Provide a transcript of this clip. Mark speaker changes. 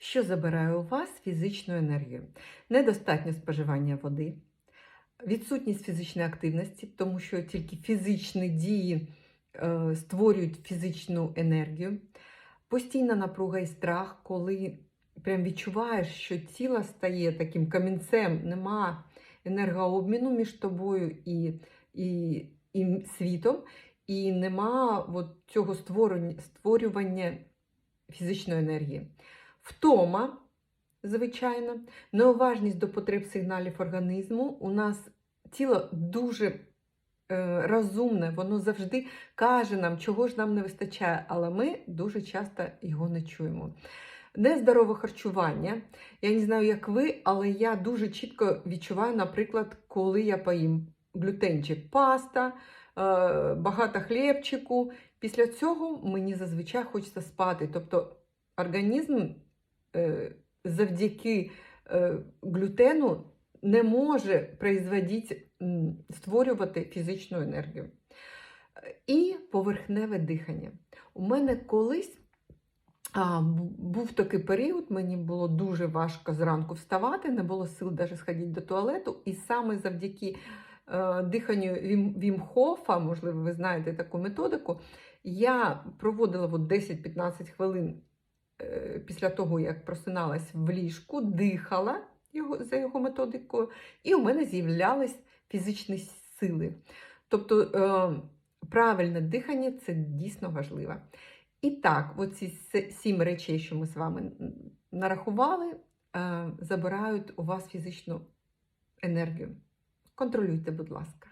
Speaker 1: що забирає у вас фізичну енергію. Недостатнє споживання води, відсутність фізичної активності, тому що тільки фізичні дії е, створюють фізичну енергію, постійна напруга і страх, коли прям відчуваєш, що тіло стає таким камінцем, нема енергообміну між тобою і, і, і світом, і нема от цього створення, створювання фізичної енергії. Втома, звичайно, неуважність до потреб сигналів організму. У нас тіло дуже е, розумне, воно завжди каже нам, чого ж нам не вистачає, але ми дуже часто його не чуємо. Нездорове харчування. Я не знаю, як ви, але я дуже чітко відчуваю, наприклад, коли я поїм глютенчик, паста, е, багато хлібчику. Після цього мені зазвичай хочеться спати. Тобто організм завдяки е, глютену не може створювати фізичну енергію. І поверхневе дихання. У мене колись був такий період, мені було дуже важко зранку вставати, не було сил навіть сходити до туалету. І саме завдяки е, диханню Вім, Вім можливо, ви знаєте таку методику, я проводила от 10-15 хвилин е, після того, як просиналась в ліжку, дихала його, за його методикою, і у мене з'являлись фізичні сили. Тобто е, правильне дихання це дійсно важливо. І так, оці сім речей, що ми з вами нарахували, е, забирають у вас фізичну енергію. Контролюйте, будь ласка.